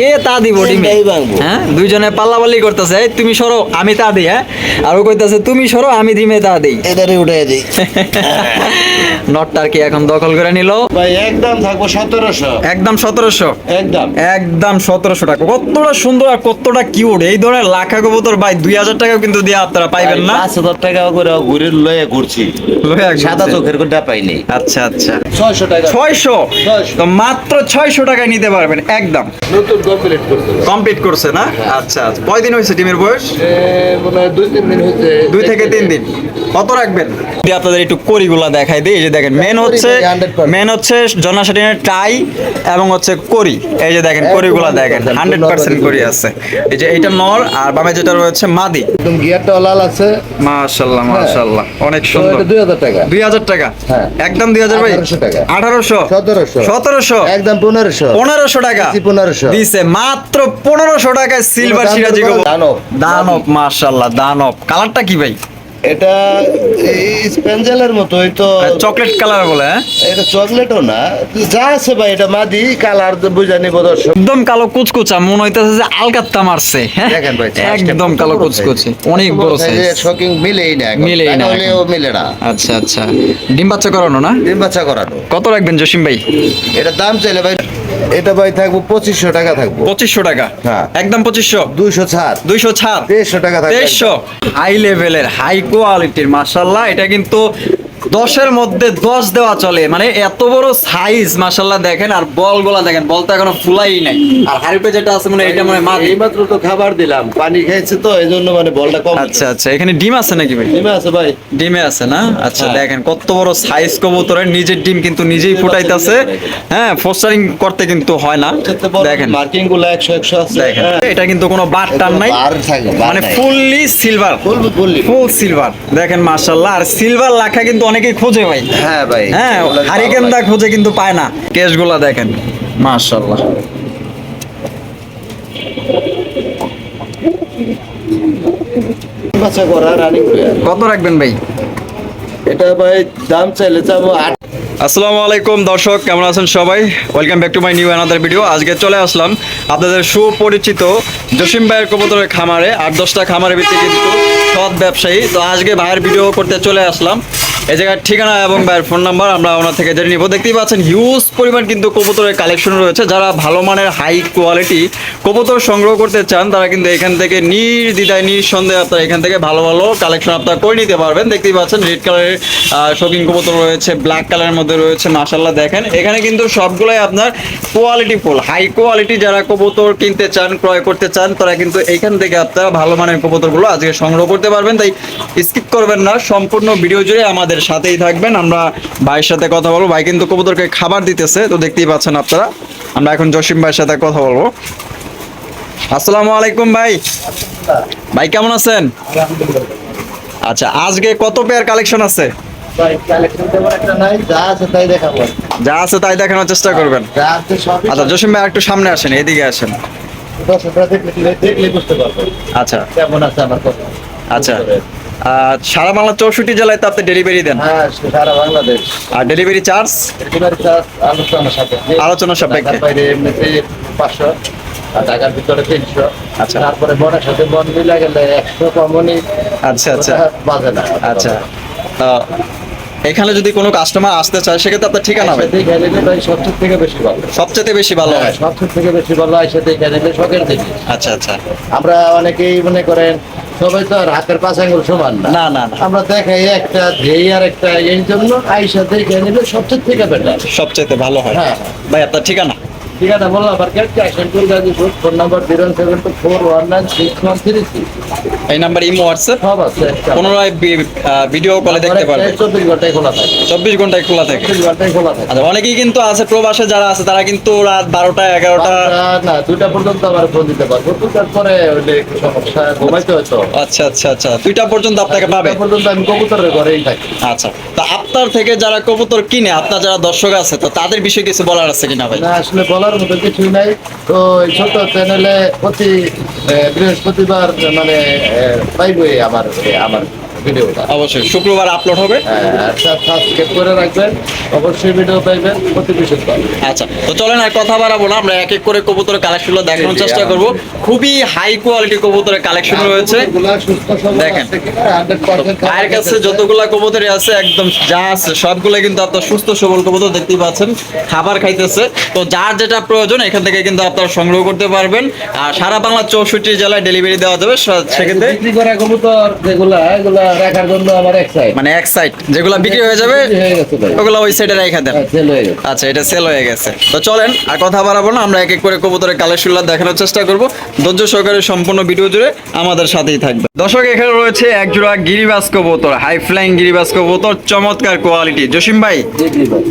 কে তা দিব ডিমে। হ্যাঁ দুইজনে পাল্লাপাল্লি করতেছে এই তুমি সরো আমি তা দিই হ্যাঁ? আর ও কইতাছে তুমি সরো আমি ডিমে তা দিই। এদারে উঠাই দিই। নটটার কি এখন দখল করে নিল। ভাই একদম থাকব সতেরোশো। একদম সতেরোশো? একদম। একদম সতেরোশো টাকা। কতটা সুন্দর আর কতটা কিউট এই ধরনের লাখা কবুতর ভাই দুই হাজার টাকা কিন্তু দিয়ে আপনারা পাইবেন না। পাঁচ হাজার টাকা করে ঘুরে লয়ে ঘুরছি। সাদা চোখের কোনটা পাইনি। আচ্ছা আচ্ছা। ছয়শো টাকা। ছয়শো। তো মাত্র ছয়শো টাকায় নিতে পারবেন একদম। নতুন কমপ্লিট করতে কমপ্লিট করছে না? আচ্ছা আচ্ছা। কয়দিন হয়েছে টিমের বয়স? দুই তিন দিন হয়েছে। দুই থেকে তিন দিন। কত রাখবেন? আপনাদের একটু করিগুলা দেখাই দিই এই যে দেখেন মেন হচ্ছে মেন হচ্ছে টাই এবং হচ্ছে করি। এই যে দেখেন করিগুলা দেখেন হান্ড্রেড পার্সেন্ট করি আছে। এই যে এইটা নর আর বামে যেটা রয়েছে মাদি। একদম গিয়ারটা লাল আছে। মাশাল্লাহ অনেক সুন্দর। দুই হাজার টাকা। দুই হাজার টাকা? হ্যাঁ। একদম দুই হাজার ভাই? 1800 টাকা। আঠারোশো? সতেরোশো। সতেরোশো? একদম পনেরোশো। পনেরোশো টাকা? দিছি 1500 দিছে মাত্র পনেরোশো টাকায় সিলভার সিরাজি? গোবর। দানব। দানব মাশাল্লাহ দানব। কালারটা কি ভাই? এটা এই স্পেঞ্জেলের মতোই তো চকলেট কালার বলে হ্যাঁ? এটা চকলেটও না। যা আছে ভাই এটা মাদি কালার বুঝা নিব দর্শক। একদম কালো কুচকুচা মনে হইতেছে যে আলকাত্তা মারছে হ্যাঁ? দেখেন ভাই একদম কালো কুচকুচি অনেক বড় সাইজ শকিং মিলেই না মিলেই না হলেও মিলে না। আচ্ছা আচ্ছা। ডিম বাচ্চা করানো না? ডিম বাচ্চা করানো। কত রাখবেন জসিম ভাই? এটা দাম চাইলে ভাই এটা ভাই থাকব পঁচিশশো টাকা থাকব। পঁচিশশো টাকা। হ্যাঁ। একদম পঁচিশশো। দুইশো ছাড়। দুইশো ছাড়। তেইশশো টাকা তেইশশো। হাই লেভেলের হাই কোয়ালিটির মাসাল্লাহ এটা কিন্তু দশের মধ্যে দশ দেওয়া চলে। মানে এত বড় সাইজ মাসাল্লাহ দেখেন আর বলগুলা দেখেন বল তো এখনও ফুলাই নাই। আর হারিপে যেটা আছে মানে এটা মানে মাদি। এইমাত্র তো খাবার দিলাম পানি খাইছে তো এই জন্য মানে বলটা কম আচ্ছা আচ্ছা এখানে ডিম আছে নাকি ভাই? ডিমে আছে ভাই। ডিমে আছে না? আচ্ছা হ্যাঁ। দেখেন কত বড় সাইজ কবুতরের নিজের ডিম কিন্তু নিজেই ফুটাইতেছে হ্যাঁ ফোস্টারিং করতে কিন্তু হয় না। দেখেন। মার্কিংগুলো একশো একশো আছে। দেখেন হ্যাঁ। এটা কিন্তু কোনো বার টান নাই। মানে। ফুললি সিলভার ফুল সিলভার দেখেন মাশাল্লাহ আর সিলভার লাখা কিন্তু অনেকেই খোঁজে ভাই। হ্যাঁ ভাই হ্যাঁ হারিকেনদা লাগে। খোঁজে কিন্তু পায় না। কেসগুলা দেখেন। মাশাল্লাহ বাচ্চা করা রানিং কত রাখবেন ভাই? এটা ভাই দাম চাইলে যাব আট। আসসালামু আলাইকুম দর্শক কেমন আছেন সবাই? Welcome back to my new another video আজকে চলে আসলাম আপনাদের সুপরিচিত জসিম ভাইয়ের কবুতরের খামারে। আট দশটা খামারের ভিত্তি কিন্তু সৎ ব্যবসায়ী। তো আজকে ভাইয়ের ভিডিও করতে চলে আসলাম। এই জায়গার ঠিকানা এবং ভাইয়ের ফোন নাম্বার আমরা ওনার থেকে জেনে নিব। দেখতেই পাচ্ছেন হিউজ পরিমাণ কিন্তু কবুতরের কালেকশন রয়েছে। যারা ভালো মানের হাই কোয়ালিটি কবুতর সংগ্রহ করতে চান, তারা কিন্তু এখান থেকে নির্দ্বিধায়, নিঃসন্দেহে আপনারা এখান থেকে ভালো ভালো কালেকশন আপনারা করে নিতে পারবেন। দেখতেই পাচ্ছেন রেড কালারের শপিং কবুতর রয়েছে ব্ল্যাক কালারের মধ্যে রয়েছে মাসাল্লাহ দেখেন। এখানে কিন্তু সবগুলোই আপনার কোয়ালিটি ফুল হাই কোয়ালিটি যারা কবুতর কিনতে চান, ক্রয় করতে চান, তারা কিন্তু এখান থেকে আপনারা ভালো মানের কবুতরগুলো আজকে সংগ্রহ করতে পারবেন। তাই স্কিপ করবেন না, সম্পূর্ণ ভিডিও জুড়ে আমাদের সাথেই থাকবেন আমরা ভাইয়ের সাথে কথা বলব। ভাই কিন্তু কবুতরকে খাবার দিতেছে তো দেখতেই পাচ্ছেন আপনারা। আমরা এখন জসিম ভাইয়ের সাথে কথা বলব। আসসালামু আলাইকুম ভাই। ভাই কেমন আছেন? আচ্ছা আজকে কত পেয়ার কালেকশন আছে? যা আছে তাই দেখানোর চেষ্টা করবেন। আচ্ছা জসিম ভাই একটু সামনে আসেন এদিকে আসেন। আচ্ছা। কেমন আছে আমার আচ্ছা। সারা বাংলা চৌষট্টি জেলায় তো আপনি ডেলিভারি দেন। হ্যাঁ সারা বাংলাদেশ। আর ডেলিভারি চার্জ ডেলিভারি চার্জ আলোচনা সাপেক্ষে। আলোচনা সাপেক্ষে। বাইরে এমনিতে পাঁচশো আর ঢাকার ভিতরে তিনশো। আচ্ছা। তারপরে বনের সাথে বন মিলা গেলে একশো কমনই আচ্ছা আচ্ছা। বাজে না। আচ্ছা। এখানে যদি কোনো কাস্টমার আসতে চায় সেক্ষেত্রে আপনার ঠিকানা হবে। সবচেয়ে থেকে বেশি ভালো। সবচেয়ে বেশি ভালো হয় সবচেয়ে থেকে বেশি ভালো হয় সেটা নিলে শখের দিকে আচ্ছা আচ্ছা। আমরা অনেকেই মনে করেন সবাই তো আর হাতের পাঁচ আঙ্গুল সমান না। না না না। আমরা দেখাই একটা ধেই আর একটা এই জন্য আইসা দেখে নিলে সবচেয়ে থেকে বেটার সবচেয়ে ভালো হয়। হ্যাঁ। ভাই আপনার ঠিকানা? বললাম Gazipur phone number zero seven two four one nine six one three এই নাম্বার ইমো হোয়াটসঅ্যাপ? সব আছে পুনরায় ভিডিও কলে দেখতে পারবে। চব্বিশ ঘন্টায় খোলা থাকে। চব্বিশ ঘন্টায় খোলা থাকে। চব্বিশ ঘন্টায় খোলা থাকে। আচ্ছা অনেকেই কিন্তু আছে প্রবাসে যারা আছে তারা কিন্তু রাত বারোটা এগারোটা না দুইটা পর্যন্ত আবার ফোন দিতে পারব। দুটার পরে সমস্যা ঘুমাইতে হয়তো আচ্ছা আচ্ছা আচ্ছা দুইটা পর্যন্ত আপনাকে পাবে। পর্যন্ত আমি কবুতরের ঘরেই থাকি। আচ্ছা তো আপনার থেকে যারা কবুতর কিনে আপনার যারা দর্শক আছে তো তাদের বিষয়ে কিছু বলার আছে কিনা ভাই? না আসলে বলার মতো কিছুই নাই। তো এই ছোট চ্যানেলে প্রতি বৃহস্পতিবার মানে পাইবই আমার আমার ভিডিওটা। অবশ্যই শুক্রবার আপলোড হবে। হ্যাঁ সাবস্ক্রাইব করে রাখবেন অবশ্যই ভিডিও পাইবেন প্রতি বিশুদ্ধ আচ্ছা তো চলেন আর কথা বাড়াবো না আমরা এক এক করে কবুতরের কালেকশনগুলো দেখানোর চেষ্টা করব। খুবই হাই কোয়ালিটি কবুতরের কালেকশন রয়েছে। দেখেন। আছে কিনা 100% ভাইয়ের কাছে যতগুলা কবুতরই আছে একদম যা আছে সবগুলো কিন্তু আপনার সুস্থ সবল কবুতর দেখতেই পাচ্ছেন খাবার খাইতেছে। তো যার যেটা প্রয়োজন এখান থেকে কিন্তু আপনারা সংগ্রহ করতে পারবেন। আর সারা বাংলা চৌষট্টি জেলায় ডেলিভারি দেওয়া যাবে সেক্ষেত্রে বিক্রি করা কবুতর যেগুলা এগুলা রাখার জন্য আমার এক সাইড মানে এক সাইড যেগুলো বিক্রি হয়ে যাবে ওগুলো ওই সাইডে রেখে দেন। হ্যাঁ, আচ্ছা এটা সেল হয়ে গেছে। তো চলেন আর কথা বাড়াবো না আমরা এক এক করে কবুতরের কালেকশনগুলো দেখানোর চেষ্টা করব। ধৈর্য সহকারে সম্পূর্ণ ভিডিও জুড়ে আমাদের সাথেই থাকবে। দর্শক এখানে রয়েছে এক জোড়া গিরিবাস কবুতর হাই ফ্লাইং গিরিবাস কবুতর চমৎকার কোয়ালিটি জসিম ভাই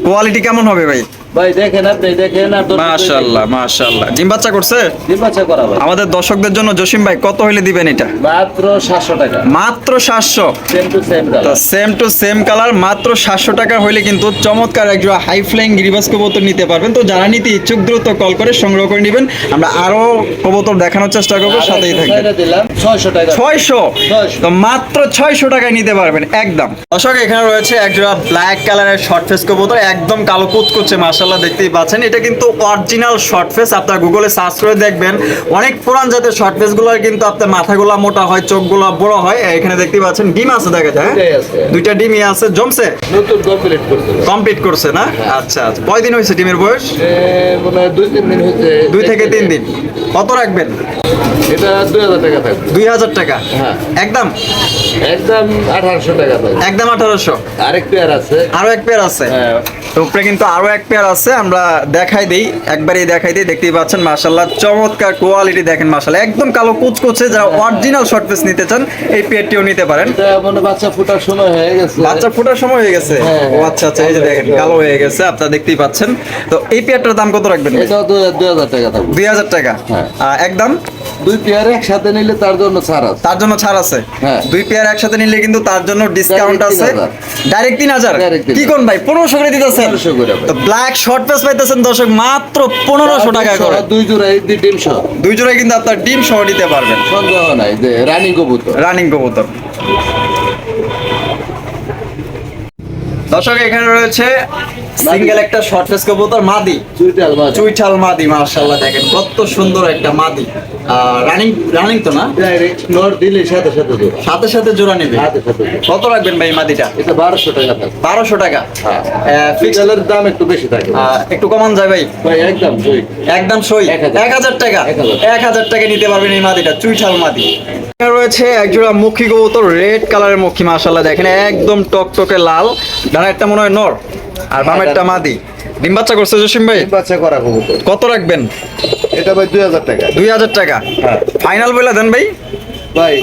কোয়ালিটি কেমন হবে ভাই? ভাই দেখেন আপনি দেখেন মাশাআল্লাহ মাশাআল্লাহ। ডিম বাচ্চা করছে? ডিম বাচ্চা করা ভাই। আমাদের দর্শকদের জন্য জসিম ভাই কত হলে দিবেন এটা? মাত্র সাতশো টাকা। মাত্র সাতশো? সেম টু সেম তো সেম টু সেম কালার মাত্র সাতশো টাকা হলে কিন্তু চমৎকার এক হাই ফ্লাইং গিরিবাস কবুতর নিতে পারবেন। তো যারা নিতে ইচ্ছুক দ্রুত কল করে সংগ্রহ করে নেবেন। আমরা আরও কবুতর দেখানোর চেষ্টা করব সাথেই থাকবেন। দিলাম ছয়শো টাকা। 600 তো মাত্র ছয়শো টাকায় নিতে পারবেন একদম। দর্শক এখানে রয়েছে এক জোড়া ব্ল্যাক কালারের শর্ট ফেস কবুতর একদম কালো কুচকুচে মাসাল্লাহ দেখতেই পাচ্ছেন। এটা কিন্তু অরিজিনাল শর্ট ফেস আপনার গুগলে সার্চ করে দেখবেন। অনেক পুরান জাতের শর্ট ফেসগুলো কিন্তু আপনার মাথাগুলো মোটা হয় চোখগুলো বড় হয়। এখানে দেখতেই পাচ্ছেন ডিম আছে দেখা যায় হ্যাঁ? দুইটা ডিমই আছে। জমছে? নতুন কমপ্লিট করছে। না? আচ্ছা আচ্ছা। কয়দিন হয়েছে ডিমের বয়স? দুই তিন দিন থেকে তিন দিন। কত রাখবেন? এটা দুই হাজার টাকা থাকবে। দুই হাজার টাকা? হ্যাঁ। একদম? একদম আঠারোশো টাকা থাকবে। একদম আঠারোশো? আরেক পেয়ার আছে। আরও এক পেয়ার আছে? হ্যাঁ। উপরে কিন্তু আরও এক পেয়ার আছে আমরা দেখাই দেই একবারই দেখাই দিই দেখতেই পাচ্ছেন মাশাল্লাহ চমৎকার কোয়ালিটি দেখেন মাশাল্লাহ একদম কালো কুচকুচে যারা অরিজিনাল শর্ট পিস নিতে চান এই পেয়ারটিও নিতে পারেন। এটা বাচ্চা ফুটার সময় হয়ে গেছে। বাচ্চা ফোটার সময় হয়ে গেছে? হ্যাঁ, ও আচ্ছা আচ্ছা এই যে দেখেন কালো হয়ে গেছে আপনারা দেখতেই পাচ্ছেন। তো এই পেয়ারটার দাম কত রাখবেন? এটাও দুই হাজার টাকা দুই হাজার টাকা। হ্যাঁ। একদম? দুই পেয়ার একসাথে নিলে তার জন্য ছাড় আছে। তার জন্য ছাড় আছে? হ্যাঁ। দুই পেয়ার একসাথে নিলে কিন্তু তার জন্য ডিসকাউন্ট আছে। ডাইরেক্ট তিন হাজার? কি কোন ভাই পনেরোশো করে দিতেছেন? 1500 করে তো ব্ল্যাক শর্ট পেস পাইতেছেন দর্শক মাত্র পনেরোশো টাকা করে। দুই জোড়া এই ডিম সহ। দুই জোড়ায় কিন্তু আপনার ডিম সহ নিতে পারবেন। সন্দেহ নাই যে রানী কবুতর। রানিং কবুতর। দর্শক এখানে রয়েছে সিঙ্গেল একটা শর্ট ফেস কবুতর মাদি। চুইঠাল মাদি। মার্শাল্লাহ দেখেন কত সুন্দর একটা মাদি। রানিং রানিং তো না? নর দিলে সাথে সাথে জোড়া। সাথে সাথে জোড়া নেবে? কত রাখবেন ভাই মাদিটা? এটা বারোশো টাকা বারোশো টাকা। হ্যাঁ। ফিক্সালের দাম একটু বেশি থাকে। একটু কমান যায় ভাই। ভাই একদম একদম সই? এক হাজার। টাকা? এক হাজার। টাকা নিতে পারবেন এই মাদিটা চুইঠাল মাদি। রয়েছে একজোড়া মুখী কবুতর রেড কালারের মুখী মাশাল্লাহ দেখেন একদম টকটকে লাল। ডানা একটা মনে হয় নর আর বামেরটা মাদি। ডিম বাচ্চা করছে জসিম ভাই? বাচ্চা করা কবুতর। কত রাখবেন? এটা ভাই দুই হাজার টাকা। দুই হাজার টাকা। হ্যাঁ। ফাইনাল বলে দেন ভাই। ভাই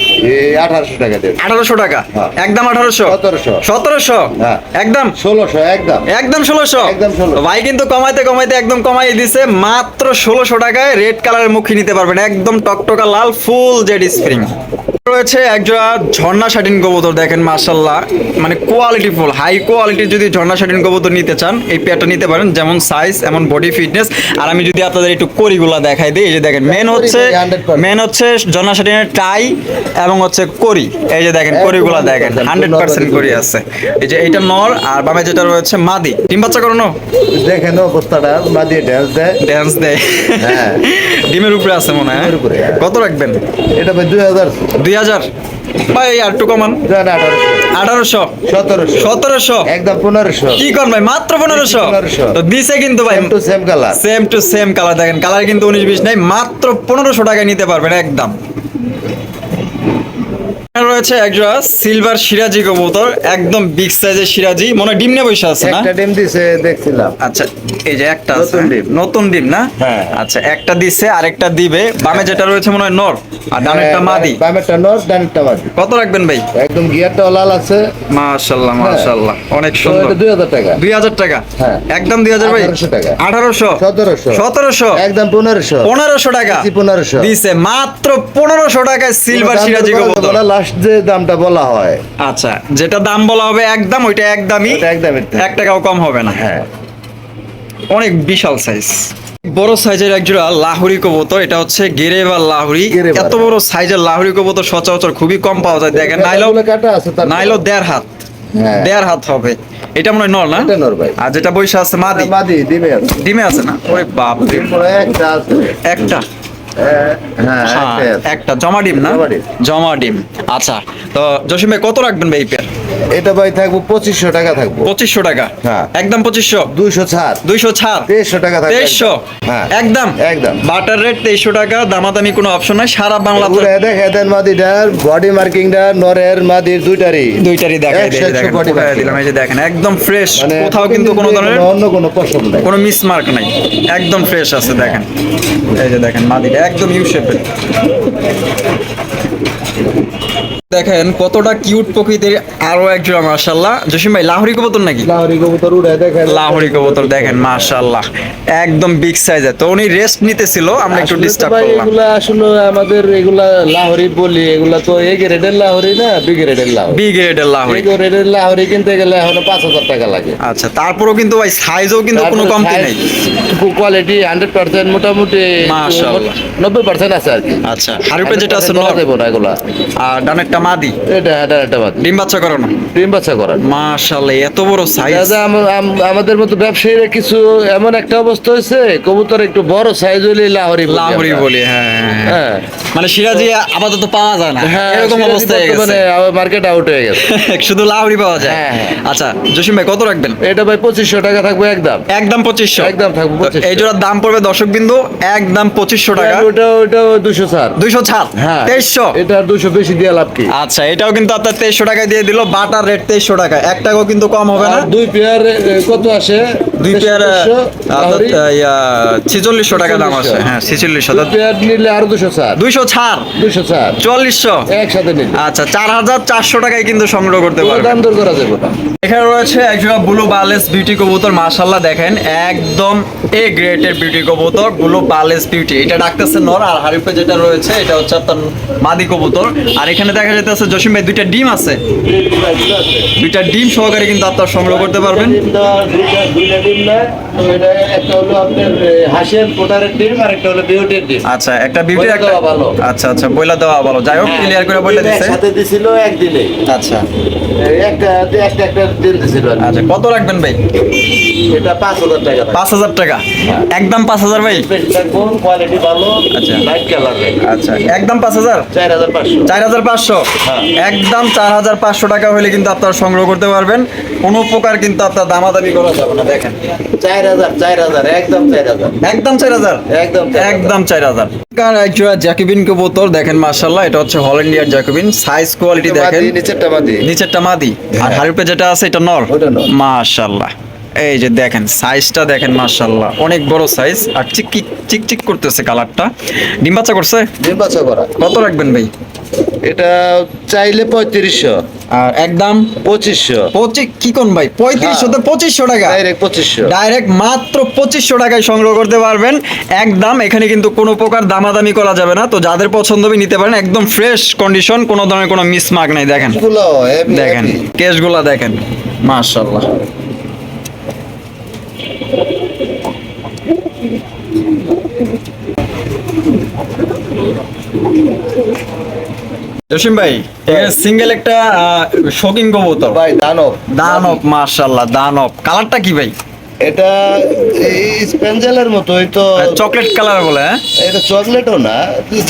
আঠারোশো টাকা আঠারোশো টাকা। হ্যাঁ। একদম আঠারোশো? 1700 সতেরোশো? হ্যাঁ। একদম? ষোলোশো একদম। একদম ষোলোশো? একদম 1600 ভাই কিন্তু কমাইতে কমাইতে একদম কমাই দিছে। মাত্র ষোলোশো টাকায় রেড কালারের মুখী নিতে পারবেন। একদম টকটকা লাল ফুল জেড স্প্রিং রয়েছে একজোড়া ঝর্ণা শাটিন কবুতর দেখেন মার্শাল্লাহ মানে কোয়ালিটি ফুল হাই কোয়ালিটির যদি ঝর্ণা শাটিন কবুতর নিতে চান এই পেয়ারটা নিতে পারেন যেমন সাইজ এমন বডি ফিটনেস আর আমি যদি আপনাদের একটু করিগুলা দেখাই দিই এই যে দেখেন মেন হচ্ছে মেন হচ্ছে ঝর্ণা শাটিনের টাই এবং হচ্ছে করি এই যে দেখেন করিগুলা দেখেন হান্ড্রেড পার্সেন্ট করি আছে। এই যে এইটা নর আর বামে যেটা রয়েছে মাদি। ডিম বাচ্চা করানো দেখেন অবস্থাটা মাদিয়ে ড্যান্স দেয়। ড্যান্স দেয়। হ্যাঁ। ডিমের উপরে আছে মনে হয় উপরে, হ্যাঁ। কত রাখবেন? এটা দুই হাজার। দুই হাজার। ভাই আর একটু কমান। আঠারোশো। সতেরোশো। সতেরোশো? একদম পনেরোশো। কি কন ভাই মাত্র পনেরোশো? 1500 তো দিছে কিন্তু ভাই। To same colour same to same colour দেখেন কালার কিন্তু উনিশ বিশ নাই মাত্র পনেরোশো টাকায় নিতে পারবেন একদম। রয়েছে একজোড়া সিলভার সিরাজি কবুতর একদম বিগ সাইজের সিরাজি। মনে ডিম নিয়ে বসে আছে না? একটা ডিম দিছে দেখছিলাম। আচ্ছা এই যে একটা আছে নতুন ডিম। নতুন ডিম না? হ্যাঁ। আচ্ছা একটা দিছে আরেকটা দিবে। বামে যেটা রয়েছে মনে হয় নর আর ডানেরটা মাদি। হ্যাঁ, বামেরটা নর ডানেরটা মাদি। কত রাখবেন ভাই? একদম গিয়ারটা লাল আছে। মাশাল্লাহ মাশাল্লাহ অনেক সুন্দর। এটা দুই হাজার টাকা। দুই হাজার টাকা? হ্যাঁ। একদম দুই হাজার ভাই? 1800 টাকা। আঠারোশো? সতেরোশো। সতেরোশো? একদম পনেরোশো। পনেরোশো টাকা? দিছি 1500 দিছে মাত্র পনেরোশো টাকায় সিলভার সিরাজি কবুতর। লাস্ট যে দামটা বলা হয়। আচ্ছা যেটা দাম বলা হবে একদম ওইটা একদমই ওটা একদম একদম। এক টাকাও কম হবে না। হ্যাঁ। অনেক বিশাল সাইজ বড় সাইজের একজোড়া লাহুরি কবুতর এটা হচ্ছে গেরেবার লাহুরি এত বড় সাইজের লাহুরি কবুতর সচরাচর খুবই কম পাওয়া যায়। দেখেন নাইলো কাটা আছে তার নাইলো দেড় হাত। হ্যাঁ। দেড় হাত হবে। এটা মনে হয় নর না? নর ভাই। আর যেটা বৈশা আছে মাদি। মাদি দিবে আছে। ডিমে আছে না? ওরে বাপ একটা একটা। হ্যাঁ হ্যাঁ। একটা জমা ডিম না? জমা ডিম। আচ্ছা তো জসিম ভাই কত রাখবেন ভাই পেয়ার? এটা ভাই থাকব পঁচিশশো টাকা থাকব। পঁচিশশো টাকা? হ্যাঁ। একদম পঁচিশশো? দুইশো ছাড়। দুইশো ছাড়? তেইশশো টাকা থাকবে তেইশশো? হ্যাঁ। একদম? একদম। বাটার রেট তেইশশো টাকা দামাদামি কোনো অপশন নাই সারা বাংলা পুরো দেখে দেন মাদিটার বডি মার্কিংটা নরের মাদির দুইটারই। দুইটারই marking। দিলাম এই যে দেখেন একদম ফ্রেশ মানে কোথাও কিন্তু কোনো ধরনের অন্য কোনো পছন্দ নাই। কোনো মিসমার্ক নাই। একদম ফ্রেশ আছে দেখেন। এই যে দেখেন মাদিটা একদম ইউ শেপের দেখেন কতটা কিউট প্রকৃতির আরও একজোড়া মার্শাল্লাহ জসিম ভাই লাহরি কবুতর নাকি? লাহরি কবুতর উড়ে দেখেন। লাহরি কবুতর দেখেন মার্শাল্লাহ একদম বিগ সাইজের তো উনি রেস্ট নিতেছিল আমরা একটু ডিস্টার্ব করলাম। এগুলা আসলে আমাদের এগুলা লাহরি বলি এগুলা তো এ গ্রেডের লাহরি না বি গ্রেডের লাহরি। বি গ্রেডের লাহরি। এ গ্রেডের লাহরি কিনতে গেলে এখন পাঁচ হাজার টাকা লাগে। আচ্ছা তারপরেও কিন্তু ভাই সাইজও কিন্তু কোনো কমতি নেই। কোয়ালিটি হান্ড্রেড পার্সেন্ট মোটামুটি মাশাআল্লাহ। নব্বই পার্সেন্ট আছে আর কি। আচ্ছা হারুপে যেটা আছে 100% নর? যাবে না এগুলা। আর ডানেরটা মাদি। এটা এটা এটা বাদ। ডিম বাচ্চা করানো ডিম বাচ্চা মাশাআল্লাহ এত বড় সাইজ দাদা আম- আম- আমাদের মতো ব্যবসায়ীরা কিছু এমন একটা অবস্থা হয়েছে কবুতর একটু বড় সাইজ লাহরি লাহরি বলি হ্যাঁ হ্যাঁ, হ্যাঁ। হ্যাঁ। মানে সিরাজি আপাতত পাওয়া যায় না। এরকম অবস্থা হয়ে গেছে। মার্কেট আউট হয়ে গেছে। শুধু লাহরি পাওয়া যায়। আচ্ছা জসিম ভাই কত রাখবেন? এটা ভাই পঁচিশশো টাকা থাকবে একদম। একদম পঁচিশশো। একদম থাকবে 2500 এই জোড়ার দাম পড়বে দর্শক বিন্দু একদম পঁচিশশো টাকা। ওটা ওটা দুশো ছাড় দুইশো ছাড় হ্যাঁ। তেইশশো। এটা দুশো বেশি দিয়ে লাভ কি? আচ্ছা এটাও কিন্তু আপনার তেইশশো টাকায় দিয়ে দিল বাটার রেট তেইশশো টাকা। এক টাকাও কিন্তু কম হবে না। দুই পেয়ার কত আসে? দুই পেয়ার। ছিচল্লিশশো টাকা দাম আছে। হ্যাঁ ছিচল্লিশশো। পেয়ার নিলে আরও দুশো ছাড়। দুইশো ছাড়। দুশো ছাড়। চুয়াল্লিশশো একসাথে নিলে। আচ্ছা চার হাজার চারশো টাকায় কিন্তু সংগ্রহ করতে কোনো পারবেন। দাম দর করা যাবে এখানে রয়েছে একজোড়া ব্লু বালেস বিউটি কবুতর মাশাল্লাহ দেখেন একদম এ গ্রেটের বিউটি কবুতর ব্লু বালেস বিউটি। এটা ডাকতেছে নর আর হারিফে যেটা রয়েছে এটা হচ্ছে আপনার মাদি কবুতর। আর এখানে দেখা যেতে আছে জসিম ভাই দুইটা ডিম আছে। দুইটা ডিম সহকারে কিন্তু আপনার সংগ্রহ করতে পারবেন। আচ্ছা একটা বিউটি আচ্ছা, আচ্ছা, আচ্ছা। কত রাখবেন ভাই? এটা 5000 টাকা 5000 টাকা? একদম 5000 ভাই? কোয়ালিটি ভালো আচ্ছা। লাইট কালার আচ্ছা একদম 5000 4500 4500 একদম চার হাজার পাঁচশো টাকা হলে কিন্তু আপনারা সংগ্রহ করতে পারবেন। কোনো প্রকার কিন্তু আপনার দামাদামি করা যাবে না দেখেন। চার হাজার চার হাজার একদম চার হাজার। একদম চার হাজার? একদম একদম চার হাজার। কবুতর দেখেন মার্শাল্লাহ এটা হচ্ছে হল্যান্ডিয়ার জ্যাকুবিন সাইজ কোয়ালিটি দেখেন। মাদি, নিচেরটা মাদি নিচেরটা মাদি। আর হ্যাঁ। হারুপে যেটা আছে এটা নর। মাশাল্লাহ এই যে দেখেন সাইজটা দেখেন মাশাল্লাহ অনেক বড় সাইজ আর চিক চিক চিক করতেছে কালারটা ডিম বাচ্চা করছে? ডিম বাচ্চা করা। কত রাখবেন ভাই? এটা চাইলে পঁয়ত্রিশশো। আর একদম পঁচিশশো। পঁচিশ কি কোন ভাই? পঁয়ত্রিশশো তো পঁচিশশো টাকা। ডাইরেক্ট পঁচিশশো। ডাইরেক্ট মাত্র পঁচিশশো টাকায় সংগ্রহ করতে পারবেন। একদম এখানে কিন্তু কোনো প্রকার দামাদামি করা যাবে না। তো যাদের পছন্দ হবে নিতে পারেন। একদম ফ্রেশ কন্ডিশন কোনো ধরনের কোনো মিসমার্ক নাই দেখেন। দেখেন। কেসগুলা দেখেন মাশাল্লাহ জসিম ভাই সিঙ্গেল একটা শোকিং কবুতর। ভাই দানব। দানব মার্শাল্লাহ দানব। কালারটা কি ভাই? এটা স্পেঞ্জেলের মতোই তো চকলেট কালার বলে হ্যাঁ? এটা চকলেটও না।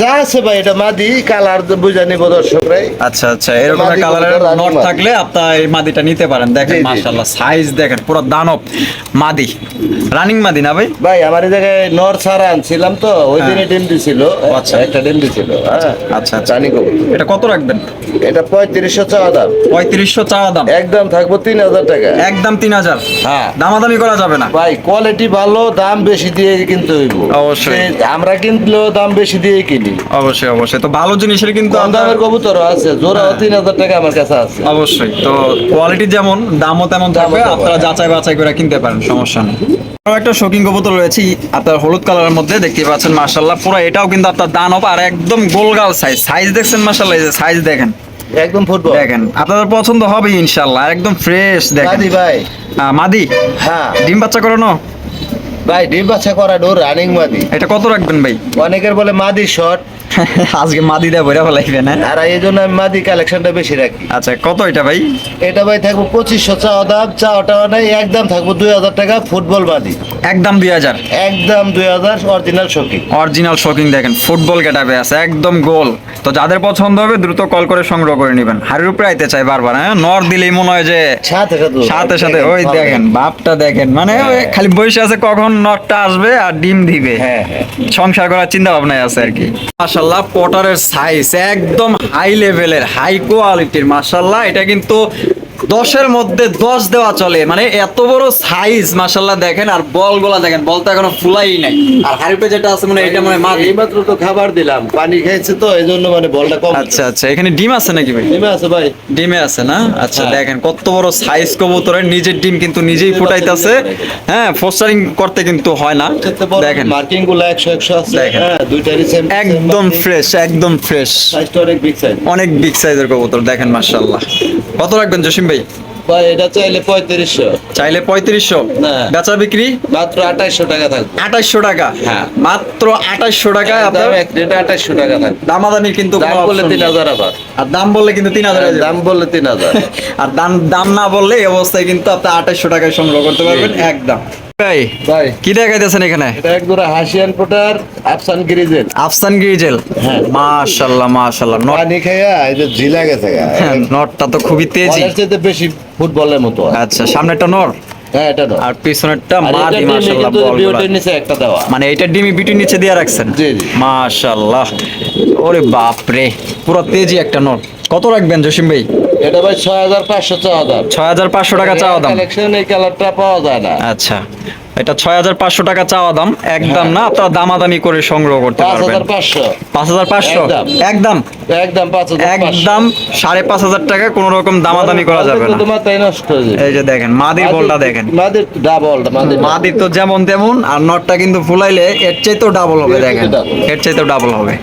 যা আছে ভাই এটা মাদি কালার বুঝা নিব দর্শকরাই। আচ্ছা আচ্ছা এরকম কালারের নট থাকলে আপনার এই মাদিটা নিতে পারেন। দেখেন জি। সাইজ দেখেন পুরো দানব মাদি। রানিং মাদি না ভাই? ভাই আমার এই জায়গায় নর ছাড়া আনছিলাম তো ওই হ্যাঁ। দিনে ডিম দিছিল আচ্ছা। একটা ডিম দিছিল হ্যাঁ। আচ্ছা আচ্ছা। জানি কবুতর এটা কত রাখবেন? এটা পঁয়ত্রিশশো চাওয়া দাম। পঁয়ত্রিশশো চাওয়া দাম। একদম থাকব তিন হাজার টাকা। একদম তিন হাজার। হ্যাঁ। দামাদামি করা যাবে না। ভাই কোয়ালিটি ভালো দাম বেশি দিয়ে কিনতে হইব। অবশ্যই। আমরা কিনলেও দাম বেশি দিয়ে কিনি। অবশ্যই অবশ্যই। তো ভালো জিনিসের কিন্তু আপনার- দামের কবুতর আছে জোড়াও হ্যাঁ। তিন হাজার টাকা আমার কাছে আছে। অবশ্যই। তো কোয়ালিটি যেমন দামও তেমন থাকবে। আপনারা যাচাই বাছাই করে কিনতে পারেন সমস্যা নেই। একটা শৌখিন কবুতর রয়েছে আপনার হলুদ কালারের মধ্যে দেখতে পাচ্ছেন মার্শাল্লাহ পুরো এটাও কিন্তু আপনার দানব আর একদম গোলগাল সাইজ সাইজ দেখছেন মার্শাল্লাহ এই যে সাইজ দেখেন। একদম ফুটবল দেখেন আপনাদের পছন্দ হবে ইনশাল্লাহ একদম ফ্রেশ দেখেন। মাদি ভাই। হ্যাঁ মাদি? হ্যাঁ। ডিম বাচ্চা করানো? ভাই ডিম বাচ্চা করা ডোর রানিং মাদি। এটা কত রাখবেন ভাই? অনেকের বলে মাদি শর্ট আজকে মাদি দেয় বইরা ফেলাইবে না? আর এই জন্য আমি মাদি কালেকশনটা বেশি রাখি। আচ্ছা কত এটা ভাই? এটা ভাই থাকব পঁচিশশো চাওয়া দাম চাওয়াটা নাই একদম থাকব দুই হাজার টাকা ফুটবল মাদি। একদম দুই হাজার? একদম দুই হাজার অরিজিনাল শোকি অরিজিনাল শোকিং দেখেন ফুটবল গেটাবে আছে একদম গোল। তো যাদের পছন্দ হবে দ্রুত কল করে সংগ্রহ করে নেবেন। হাড়ির উপরে আইতে চাই বারবার হ্যাঁ? নর দিলেই মনে হয় যে সাথে সাথে সাথে সাথে ওই দেখেন বাপটা দেখেন মানে খালি বসে আছে কখন নটটা আসবে আর ডিম দিবে। হ্যাঁ হ্যাঁ। সংসার করার চিন্তা ভাবনায় আছে আর কি। মাশাল্লাহ পটারের সাইজ একদম হাই লেভেলের হাই কোয়ালিটির মাশাল্লাহ এটা কিন্তু দশের মধ্যে দশ দেওয়া চলে। মানে এত বড় সাইজ মাশাল্লাহ দেখেন আর বলগুলা দেখেন বল তো এখনও ফুলাই নাই। আর হারিপে যেটা আছে মানে এটা মানে মাছ এইমাত্র তো খাবার দিলাম পানি খাইছে তো এই জন্য মানে বলটা কম। আচ্ছা আচ্ছা এখানে ডিম আছে নাকি ভাই? ডিমে আছে ভাই। ডিমে আছে না? আচ্ছা হ্যাঁ। দেখেন কত বড় সাইজ কবুতরের নিজের ডিম কিন্তু নিজেই ফুটাইতেছে। হ্যাঁ ফোস্টারিং করতে কিন্তু হয় না। দেখেন। মার্কিংগুলো একশো একশো আছে। দেখেন। হ্যাঁ দুইটারই সেম একদম ফ্রেশ একদম ফ্রেশ সাইজটা অনেক বিগ সাইজ অনেক বিগ সাইজের কবুতর দেখেন মাশাআল্লাহ। কত রাখবেন জসিম ভাই? ভাই এটা চাইলে পঁয়ত্রিশশো। চাইলে পঁয়ত্রিশশো। বেচা বিক্রি? মাত্র আঠাইশশো টাকা থাকবে। আঠাশশো টাকা? হ্যাঁ। মাত্র টাকা আপনার আঠাইশশো টাকা থাকবে। দামাদামি কিন্তু দাম বললে তিন হাজার আবার। আর দাম বললে কিন্তু তিন হাজার দাম বললে তিন হাজার। আর দাম দাম না বললে এই অবস্থায় কিন্তু আপনি আঠাইশো টাকায় সংগ্রহ করতে পারবেন একদম। ভাই ভাই। কি দেখাইতেছেন এখানে? এটা এক জোড়া হাসিয়ান পোটার আফসান গ্রিজেল। আফসান গ্রিজেল? হ্যাঁ। মাশাল্লাহ নট পানি খাইয়া এই যে ঝিলা গেছে নটটা তো খুবই তেজি। বলের বেশি ফুটবলের মতো। হয়। আচ্ছা সামনেটা নর হ্যাঁ এটা আর পিছনেরটা মাদি বল নিচে একটা দেওয়া। মানে এটা ডিমি বিটি নিচে দিয়ে রাখছেন? জি, জি। মাশাল্লাহ। ওরে বাপ রে পুরো তেজি একটা নট। কত রাখবেন জসিম ভাই? এটা ভাই ছয় হাজার পাঁচশো চাওয়া দাম। ছয় হাজার পাঁচশো টাকা চাওয়া দাম। কালেকশন এই কালারটা পাওয়া যায় না। আচ্ছা। এটা ছয় হাজার পাঁচশো টাকা চাওয়া দাম। একদম না আপনারা দামাদামি করে সংগ্রহ করতে পারবেন। পাঁচ হাজার পাঁচশো। একদম। একদম? একদম সাড়ে পাঁচ হাজার টাকা কোনো রকম দামাদামি করা যাবে না। এই যে দেখেন মাদির বলটা দেখেন। মাদের ডাবল মাদির তো যেমন তেমন আর নটটা কিন্তু ফুলাইলে এর চাইতেও ডাবল হবে দেখেন। এর চাইতেও ডাবল হবে।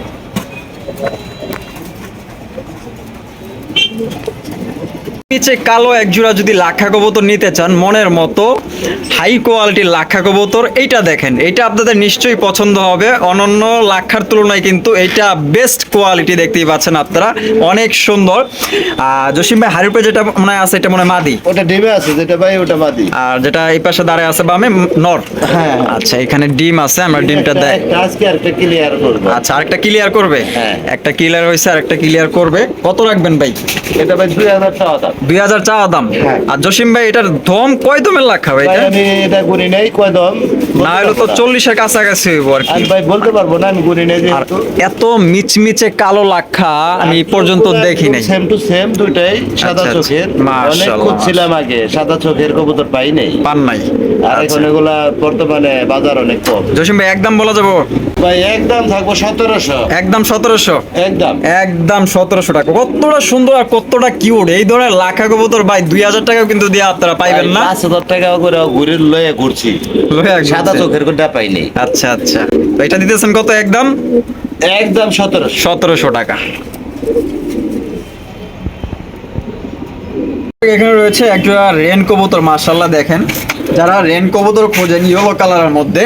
নিচে কালো এক জোড়া যদি লাক্ষা কবুতর নিতে চান মনের মতো হাই কোয়ালিটির লাক্ষা কবুতর এইটা দেখেন এটা আপনাদের নিশ্চয়ই পছন্দ হবে। অনন্য লাক্ষার তুলনায় কিন্তু এটা বেস্ট কোয়ালিটি দেখতেই পাচ্ছেন আপনারা অনেক সুন্দর। আর জসিম ভাই হারিপে যেটা মনে আছে এটা মনে মাদি। ওটা ডিমে আছে যেটা ভাই ওটা মাদি। আর যেটা এই পাশে দাঁড়ায় আছে বামে উম, নর। হ্যাঁ। আচ্ছা এখানে ডিম আছে আমরা ডিমটা একটা আজকে আরেকটা ক্লিয়ার করব। আচ্ছা আরেকটা ক্লিয়ার করবে? হ্যাঁ। একটা ক্লিয়ার হয়েছে আরেকটা ক্লিয়ার করবে। কত রাখবেন ভাই? এটা ভাই দুই হাজার টাকা দাম। দুই হাজার চাওয়া দাম। হ্যাঁ। আর জসিম ভাই এটার দম কয় দমের লাখা ভাই আমি এটা গুনি নেই কয় দাম? না হলে তো চল্লিশের কাছাকাছি হইব আর কি। ভাই বলতে পারব না আমি গুনি নেই এত মিচমিচে কালো লাখা আমি পর্যন্ত দেখি নাই। সেম টু সেম দুইটাই সাদা আচ্ছা, চোখের। অনেক খুঁজছিলাম আগে সাদা চোখের কবুতর পাই নাই। পান নাই। আর আচ্ছা। এখন এগুলা বর্তমানে বাজার অনেক কম। জসিম ভাই একদম বলা যাব? ভাই একদম থাকব সতেরোশো। একদম সতেরোশো? একদম। একদম সতেরোশো টাকা। কতটা সুন্দর আর কতটা কিউট এই ধরনের লাখা কবুতর ভাই দুই হাজার টাকাও কিন্তু দিয়ে আপনারা পাইবেন না। পাঁচ হাজার টাকা করে ঘুরে লয়ে ঘুরছি। সাদা চোখের কোনটা পাইনি। আচ্ছা আচ্ছা। এটা দিতেছেন কত একদম? একদম সতেরোশো। সতেরোশো টাকা। এখানে রয়েছে একটা রেন কবুতর মার্শাল্লাহ দেখেন। যারা রেন কবুতর খোঁজেন ইয়েলো কালারের মধ্যে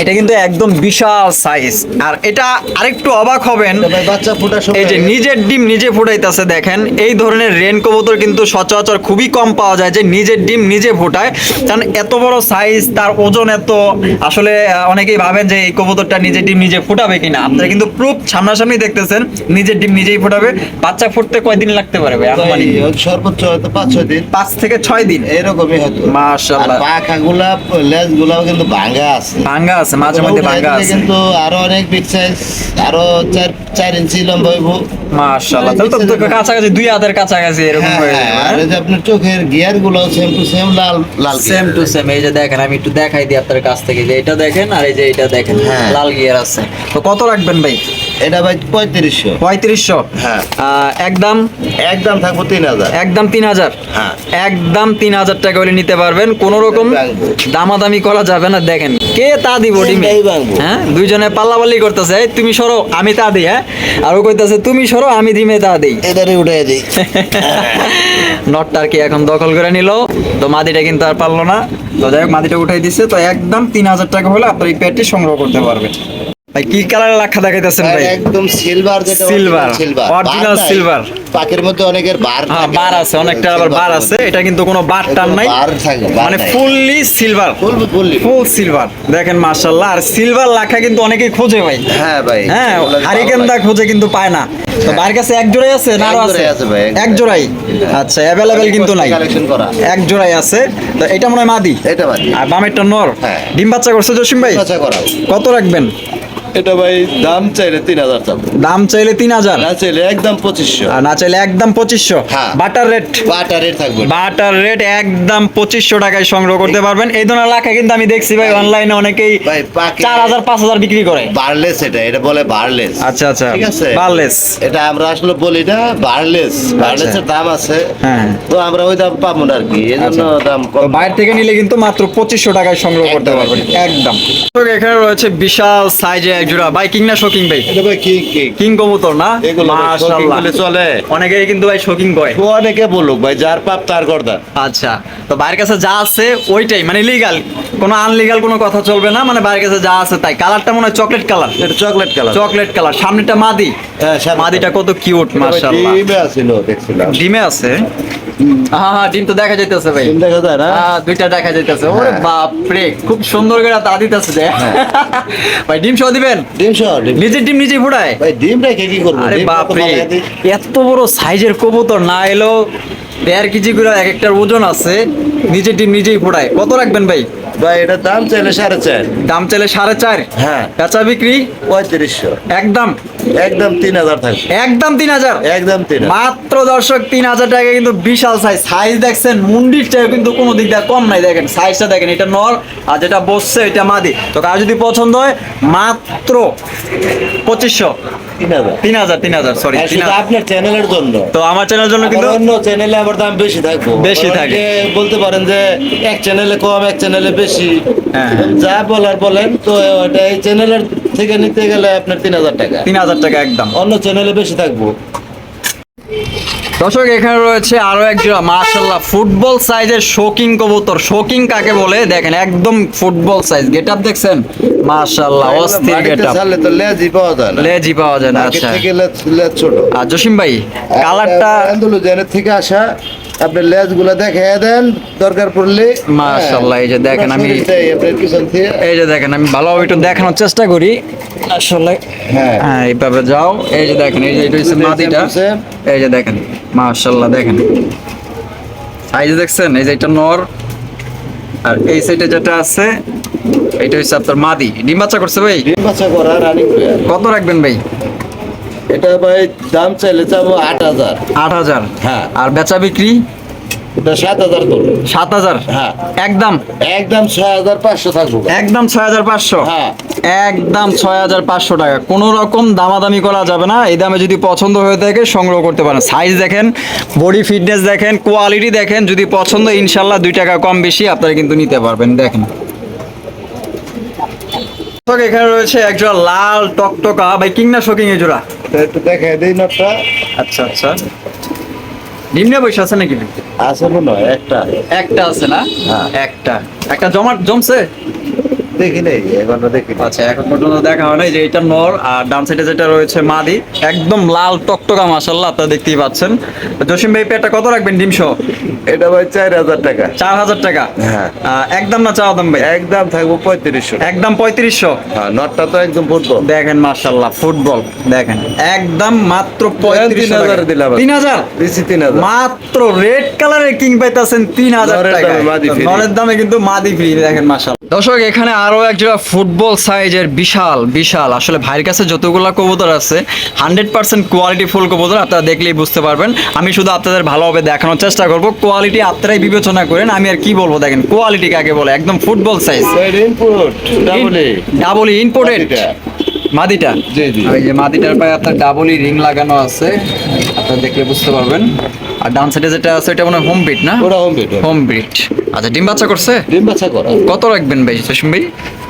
এটা কিন্তু একদম বিশাল সাইজ আর এটা আরেকটু অবাক হবেন বাচ্চা ফুটা এই যে নিজের ডিম নিজে ফুটাইতেছে দেখেন। এই ধরনের রেন কবুতর কিন্তু সচরাচর খুবই কম পাওয়া যায় যে নিজের ডিম নিজে ফুটায়। কারণ এত বড় সাইজ তার ওজন এত আসলে অনেকেই ভাবেন যে এই কবুতরটা নিজের ডিম নিজে ফুটাবে কিনা। আপনারা কিন্তু প্রুফ সামনাসামনি দেখতেছেন নিজের ডিম নিজেই ফুটাবে। বাচ্চা ফুটতে কয়দিন লাগতে পারবে সর্বোচ্চ হয়তো পাঁচ ছয় দিন। পাঁচ থেকে ছয় দিন। এরকমই হতো। মাশাআল্লাহ। পাখা গুলা লেজ গুলাও কিন্তু ভাঙা আছে। ভাঙ্গা আছে মাঝে মধ্যে ভাঙ্গা আছে। কিন্তু আরও অনেক বিগ সাইজ আরও চার চার ইঞ্চি লম্বা হইব। মাশাআল্লাহ। তাহলে তো কাছাকাছি দুই হাতের কাছাকাছি এরকম হয়ে হ্যাঁ, আর এই যে আপনার চোখের গিয়ারগুলো সেম টু সেম লাল লাল সেম টু সেম এই যে দেখেন আমি একটু দেখাই দিই আপনার কাছ থেকে যে এটা দেখেন আর এই যে এটা দেখেন হ্যাঁ। লাল গিয়ার আছে। তো কত রাখবেন ভাই? এটা ভাই পঁয়ত্রিশশো। পঁয়ত্রিশশো। হ্যাঁ। একদম একদম থাকব তিন হাজার। একদম তিন হাজার? হ্যাঁ। একদম তিন হাজার টাকা হলে নিতে পারবেন। কোন রকম দামাদামি করা যাবে না দেখেন। কে তা দিব ডিমে? হ্যাঁ দুইজনে পাল্লাপাল্লি করতেছে তুমি সরো আমি তা দিই হ্যাঁ? আর ও কইতাছে তুমি সরো আমি ডিমে তা দিই। এটারে দিই। নটটা আর কি এখন দখল করে নিল। তো মাদিটা কিন্তু আর পারল না। তো যাই হোক মাদিটা উঠাই দিচ্ছে তো একদম তিন হাজার টাকা হলে আপনার এই পেটটি সংগ্রহ করতে পারবেন। ভাই কি কালারের লাখা দেখাইতেছেন ভাই একদম সিলভার যেটা সিলভার original silver। পাখির মধ্যে অনেকের বার হ্যাঁ বার আছে অনেকটা আবার বার আছে। এটা কিন্তু কোনো বার টান নাই। বার থাকে মানে। Fully silver full fully full silver দেখেন মার্শাল্লাহ আর সিলভার লাখা কিন্তু অনেকেই খোঁজে ভাই। হ্যাঁ ভাই হ্যাঁ হারিকেনদা। খোঁজে কিন্তু পায় না। তো বার কাছে এক জোড়াই আছে না আরও এক আছে? এক জোড়াই। আচ্ছা অ্যাভেলেবেল কিন্তু নাই। কালেকশন করা। এক জোড়াই আছে। তো এটা মনে হয় মাদি? এটা বাদ আর বামেরটা নর? হ্যাঁ। ডিম বাচ্চা করছে জসিম ভাই? করা। কত রাখবেন? এটা ভাই দাম চাইলে তিন হাজার দাম। চাইলে তিন হাজার? না চাইলে একদম পঁচিশশো। আর না চাইলে একদম পঁচিশশো? হ্যাঁ। বাটার রেট থাকবে। বাটার রেট একদম পঁচিশশো টাকায় সংগ্রহ করতে পারবেন। এই ধরনের লাখা কিন্তু আমি দেখছি ভাই অনলাইনে অনেকেই চার হাজার পাঁচ হাজার বিক্রি করে। বার্লেস এটা এটা বলে বার্লেস আচ্ছা আচ্ছা। ঠিক আছে? বার্লেস এটা আমরা আসলে বলি না বার্লেস বার্লেসের দাম আছে। হ্যাঁ। তো আমরা ওই দাম পাবো না আর কি। এই জন্য দাম কম। বাইরে থেকে নিলে কিন্তু মাত্র পঁচিশশো টাকায় সংগ্রহ করতে পারবেন। একদম। এখানে রয়েছে বিশাল সাইজে এক জোড়া ভাই কিং না শোকিং ভাই? এটা ভাই কি কি। কিং কবুতর না? এগুলো ভাই শৌখিন মাশাআল্লাহ। চলে। অনেকেই কিন্তু ভাই শোকিং কয়। অনেকে বলুক ভাই যার পাপ তার করদা আচ্ছা তো বাইরের কাছে যা আছে ওইটাই মানে লিগাল কোনো আনলিগাল কোনো কথা চলবে না মানে বাইরের কাছে যা আছে তাই। কালারটা মনে হয় চকলেট কালার এটা চকলেট কালার চকলেট কালার সামনেটা মাদি। হ্যাঁ, মাদিটা কত কিউট মাশাআল্লাহ। ডিমে আছিল দেখছিলাম। ডিমে আছে? হ্যাঁ হ্যাঁ ডিম তো দেখা যাইতেছে ভাই। ডিম দেখা যায় না? হ্যাঁ, দুইটা দেখা যাইতেছে। ওরে হ্যাঁ। বাপ রে খুব সুন্দর করে তা দিতেছে ভাই ডিম সহ দিবেন ডিম সহ। নিজের ডিম নিজেই ফোড়ায় ভাই ডিম রেখে কি করব? আরে বাপ রে এত বড় সাইজের কবুতর না এলো দেড় কেজি করে এক একটার ওজন আছে নিজের ডিম নিজেই ফোড়ায় কত রাখবেন ভাই? ভাই এটা দাম চাইলে সাড়ে চার। দাম চাইলে সাড়ে চার। হ্যাঁ। বেচা বিক্রি পঁয়ত্রিশশো। একদম। একদম তিন হাজার থাকবে। একদম তিন হাজার? একদম তিন হাজার। মাত্র দর্শক তিন হাজার টাকা কিন্তু বিশাল সাইজ সাইজ দেখছেন মুন্ডির চেয়ে কিন্তু কোনো দিক দিয়ে কম নাই। দেখেন সাইজটা দেখেন এটা নর আর যেটা বসছে এটা মাদি। তো কার যদি পছন্দ হয় মাত্র পঁচিশশো। তিন হাজার। তিন হাজার হাজার সরি আপনার চ্যানেলের জন্য। তো আমার চ্যানেলের জন্য কিন্তু অন্য চ্যানেলে আবার দাম বেশি থাকব। বেশি থাকে। বলতে পারেন যে এক চ্যানেলে কম এক চ্যানেলে বেশি। হ্যাঁ। যা বলার বলেন তো ওটা এই চ্যানেলের থেকে নিতে গেলে আপনার তিন হাজার টাকা। তিন হাজার টাকা একদম। অন্য চ্যানেলে বেশি থাকব। দর্শক এখানে রয়েছে আরও এক জোড়া মাশাল্লাহ ফুটবল সাইজের শোকিং কবুতর। শোকিং কাকে বলে? দেখেন একদম ফুটবল সাইজ গেট আপ দেখছেন মাশাল্লাহ অস্থির গেট আপ তো লেজই পাওয়া যায় না। লেজি পাওয়া যায় না আচ্ছা। থেকে লেজ লেজ ছোট। আর জসিম ভাই কালারটা আন্দোলনের থেকে আসা আপনি লেজগুলা দেখে দেন দরকার পড়লে। মাশাআল্লাহ, এই যে দেখেন আমি- এই যে দেখেন আমি ভালোভাবে একটু দেখানোর চেষ্টা করি। আসলে হ্যাঁ। হ্যাঁ এইভাবে যাও। এই যে দেখেন এই যে এটা হচ্ছে Same, এই যে দেখেন মাশাল্লাহ দেখেন। সাইজ দেখছেন এই যে এটা নর। আর এই সাইডে যেটা আছে এটা হচ্ছে আপনার মাদি। ডিম বাচ্চা করছে ভাই? ডিম বাচ্চা করা রানিং কত রাখবেন ভাই? এটা ভাই দাম চাইলে চাবো আট হাজার। আট হাজার? হ্যাঁ। আর বেচা বিক্রি? এটা সাত হাজার করব সাত হাজার? হ্যাঁ। একদম? একদম ছয় হাজার পাঁচশো থাকব। একদম ছয় হাজার পাঁচশো? হ্যাঁ। একদম ছয় হাজার পাঁচশো টাকা। কোনো রকম দামাদামি করা যাবে না। এই দামে যদি পছন্দ হয়ে থাকে সংগ্রহ করতে পারেন। সাইজ দেখেন বডি ফিটনেস দেখেন কোয়ালিটি দেখেন। যদি পছন্দ ইনশাল্লাহ দুই টাকা কম বেশি আপনারা কিন্তু নিতে পারবেন। দেখেন। দর্শক, এখানে রয়েছে একজোড়া লাল টকটকা। ভাই কিংনা শোকিং এই জোড়া? একটু দেখে দিই নটটা। আচ্ছা আচ্ছা। নিম্নে বসে আছে নাকি? আছে মনে হয় একটা। একটা আছে না? হ্যাঁ। একটা। একটা জমা জমছে? দেখি নেই এখনও দেখি আচ্ছা এখন পর্যন্ত দেখা হয় না যে এটা নর আর ডান সাইডে যেটা রয়েছে মাদি একদম লাল টকটকা মাশাল্লাহ আপনারা দেখতেই পাচ্ছেন। জসিম ভাই পেটা কত রাখবেন ডিম সহ? এটা ভাই চার হাজার টাকা। চার হাজার টাকা? হ্যাঁ। একদম না চাওয়া দাম ভাই? একদম থাকব পঁয়ত্রিশশো। একদম পঁয়ত্রিশশো? হ্যাঁ নটটা তো একদম ফুটবল। দেখেন মাশাল্লাহ ফুটবল দেখেন। একদম মাত্র পঁয়ত্রিশ হাজারে দিলাম। তিন হাজার? দিচ্ছি তিন হাজার। মাত্র রেড কালারের কিং পাইতাছেন তিন হাজার টাকা। নরের দামে কিন্তু মাদি ফ্রি দেখেন মাশাল দর্শক এখানে আরও একজোড়া ফুটবল সাইজের বিশাল বিশাল আসলে ভাইয়ের কাছে যতগুলা কবুতর আছে হান্ড্রেড পার্সেন্ট কোয়ালিটি ফুল কবুতর আপনারা দেখলেই বুঝতে পারবেন। আমি শুধু আপনাদের ভালোভাবে দেখানোর চেষ্টা করব কোয়ালিটি আপনারাই বিবেচনা করেন আমি আর কি বলব দেখেন কোয়ালিটি কাকে বলে একদম football size double double imported মাদিটা। জি, জি। ওই যে মাদিটার পায়ে আপনার ডাবলই রিং লাগানো আছে আপনারা দেখলে বুঝতে পারবেন। আর ডান সাইডে যেটা আছে এটা মনে হয় হোম বিট না? ওটা হোম বিট হোম বিট আচ্ছা ডিম বাচ্চা করছে? ডিম বাচ্চা করা। কত রাখবেন ভাই ভাই?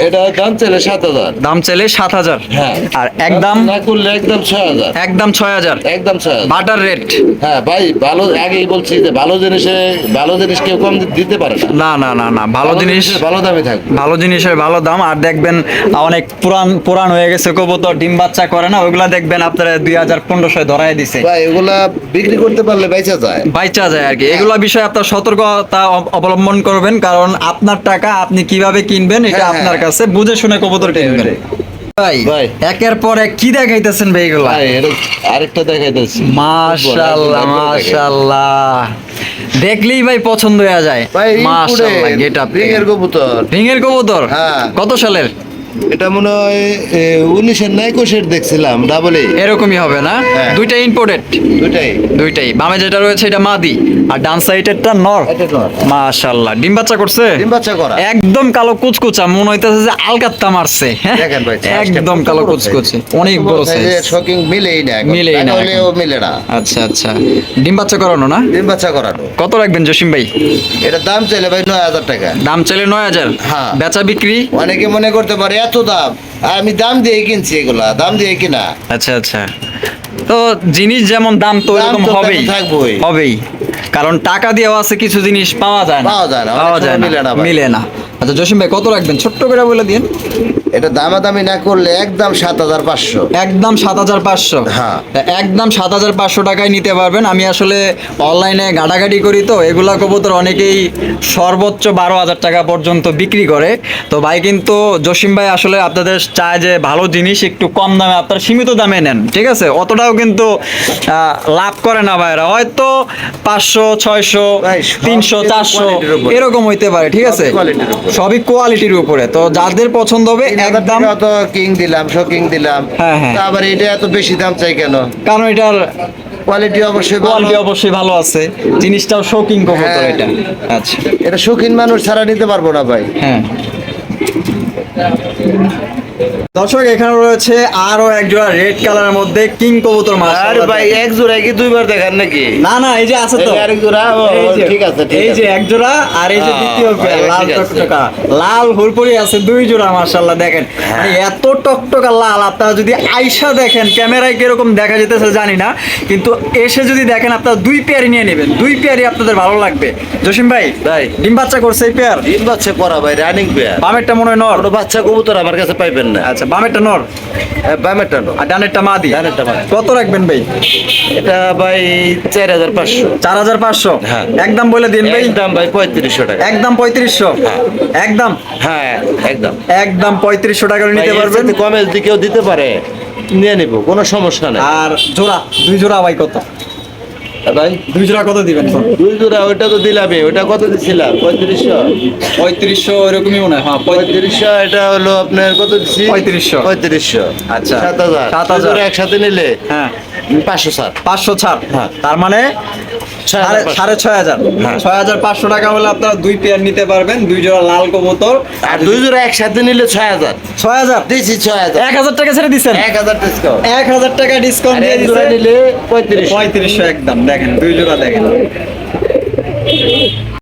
এটা দাম চাইলে সাত হাজার। দাম চাইলে সাত হাজার। হ্যাঁ। আর একদম না করলে একদম ছয় হাজার। একদম ছয় হাজার। একদম ছয় হাজার। বাটার রেট হ্যাঁ ভাই ভালো আগেই বলছি যে ভালো জিনিসে ভালো জিনিস কেউ কম দিতে পারে না। না না না ভালো জিনিস ভালো দামে থাকবে। ভালো জিনিসের ভালো দাম। আর দেখবেন অনেক পুরান পুরান হয়ে গেছে কবুতর ডিম বাচ্চা করে না ওইগুলা দেখবেন আপনারা দুই হাজার পনেরোশো ধরাই দিছে। ভাই এগুলা বিক্রি করতে পারলে বেচা যায়। বাইচা যায় আর কি। এগুলা বিষয়ে আপনার সতর্কতা অবলম্বন করবেন কারণ আপনার টাকা আপনি কীভাবে কিনবেন এটা হ্যাঁ, আপনার হ্যাঁ। কাছে বুঝে শুনে কবুতর কিনবেন। ভাই। একের পর এক কি দেখাইতেছেন ভাই এগুলা? আরেকটা দেখাইতেছি। মাশাআল্লাহ মাশাআল্লাহ দেখলেই ভাই পছন্দ হয়ে যায়। মাশাআল্লাহ গেট আপ রিংয়ের কবুতর। রিংয়ের কবুতর? হ্যাঁ। কত সালের? এটা মনে হয় এ, উনিশের নাইকোশের দেখছিলাম ডাবল এরকমই হবে না? হ্যাঁ। দুইটা ইম্পোর্টেড দুটাই দুইটাই। বামে যেটা রয়েছে এটা মাদি। আর ডান সাইডেরটা নর মাশাআল্লাহ। ডিম বাচ্চা করছে? ডিম বাচ্চা করা। একদম কালো কুচকুচা। মনে হইতেছে যে আলকাত্তা মারছে। হ্যাঁ? দেখেন ভাই, একদম কালো কুচকুচে। অনেক বড় সাইজ শকিং মিলেই না মিলেই না হলেও মিলে না। আচ্ছা আচ্ছা। ডিম বাচ্চা করানো না? ডিম বাচ্চা করানো। কত রাখবেন জসিম ভাই? এটা দাম চাইলে ভাই নয় হাজার টাকা। দাম চাইলে নয় হাজার। হ্যাঁ। বেচা বিক্রি? অনেকে মনে করতে পারে এত দাম? আমি দাম দিয়ে কিনছি এগুলা দাম দিয়ে কিনা? আচ্ছা আচ্ছা। তো জিনিস যেমন দাম তো এরকম হবেই। হবেই। কারণ টাকা দেওয়া আছে কিছু জিনিস পাওয়া যায় না। পাওয়া যায় না, পাওয়া যায় না। মিলে না আচ্ছা জসিম ভাই কত রাখবেন? ছোট্ট করে বলে দিন এটা দামাদামি না করলে একদম সাত হাজার পাঁচশো। একদম সাত হাজার পাঁচশো। হ্যাঁ। একদম সাত হাজার পাঁচশো টাকায় নিতে পারবেন। আমি আসলে অনলাইনে ঘাটাঘাটি করি তো এগুলা কবুতর অনেকেই সর্বোচ্চ বারো হাজার টাকা পর্যন্ত বিক্রি করে। তো ভাই কিন্তু জসিম ভাই আসলে আপনাদের চায় যে ভালো জিনিস একটু কম দামে আপনার সীমিত দামে নেন ঠিক আছে? অতটাও কিন্তু লাভ করে না ভাইরা। হয়তো পাঁচশো ছয়শো তিনশো চারশো এরকম হইতে পারে ঠিক আছে। সবই কোয়ালিটির উপরে। তো যাদের পছন্দ হবে একদম অত কিং দিলাম শকিং দিলাম। হ্যাঁ, হ্যাঁ। আবার এটা এত বেশি দাম চাই কেন? কারণ এটার কোয়ালিটি অবশ্যই। কোয়ালিটি অবশ্যই ভালো আছে। জিনিসটাও শৌকিং কবুতর হ্যাঁ। এটা। আচ্ছা। এটা শৌখিন মানুষ ছাড়া নিতে পারব না ভাই। হ্যাঁ। দর্শক এখানে রয়েছে আরও এক জোড়া রেড কালারের মধ্যে কিং কবুতর মাছ। আর ভাই এক জোড়া কি দুইবার দেখান নাকি? না না এই যে আছে তো। আরেক জোড়া? ঠিক আছে, এই যে এক জোড়া আর এই যে দ্বিতীয় পেয়ার, লাল টকটকা। লাল হুরপুরি আছে দুই জোড়া মাশাআল্লাহ দেখেন। হ্যাঁ। এত টকটকা লাল আপনারা যদি আইসা দেখেন ক্যামেরায় কীরকম দেখা যেতেছে জানি না কিন্তু এসে যদি দেখেন আপনারা দুই পেয়ারই নিয়ে নেবেন। দুই পেয়ারই আপনাদের ভালো লাগবে। জসিম ভাই ভাই। ডিম বাচ্চা করছে এই পেয়ার ডিম বাচ্চা করা ভাই রানিং পেয়ার বামেরটা মনে হয় নর। বাচ্চা কবুতর আমার কাছে পাইবেন না। আচ্ছা বামেরটা নর হ্যাঁ, বামেরটা নো আর ডানেরটা মাদি ডানেরটা মাদি। কত রাখবেন ভাই? এটা ভাই চার হাজার পাঁচশো। চার হাজার পাঁচশো? হ্যাঁ। একদম বলে দিন ভাই। একদম ভাই পঁয়ত্রিশশো টাকা। একদম পঁয়ত্রিশশো? একদম হ্যাঁ একদম একদম পঁয়ত্রিশশো টাকা নিতে পারবেন? চাইতে কমে যদি কেউ দিতে পারে। নিয়ে নিব কোনো সমস্যা নেই। আর জোড়া দুই জোড়া ভাই কত? ভাই? দুই জোড়া কত দিবেন দুই জোড়া ওইটা তো দিলামই। ওইটা কত দিছিলাম? পঁয়ত্রিশশো? পঁয়ত্রিশশো এরকমই মনে হয় হ্যাঁ পঁয়ত্রিশশো। এটা হলো আপনার কত দিচ্ছি পঁয়ত্রিশশো। পঁয়ত্রিশশো। আচ্ছা। সাত হাজার। সাত হাজার। একসাথে নিলে? হ্যাঁ। পাঁচশো সাত পাঁচশো ছাড়। হ্যাঁ। তার মানে সাড়ে- ছয় হাজার। হ্যাঁ। ছয় হাজার পাঁচশো টাকা হলে আপনারা দুই পেয়ার নিতে পারবেন দুই জোড়া লাল কবুতর। আর দুই জোড়া একসাথে নিলে ছয় হাজার। ছয় হাজার? দিয়েছি ছয় হাজার। এক হাজার টাকা ছেড়ে দিচ্ছেন? এক হাজার ডিসকাউন্ট এক হাজার টাকা ডিসকাউন্ট দিয়ে নিলে পঁয়ত্রিশ পঁয়ত্রিশশো একদম। দেখেন দুই জোড়া দেখেন।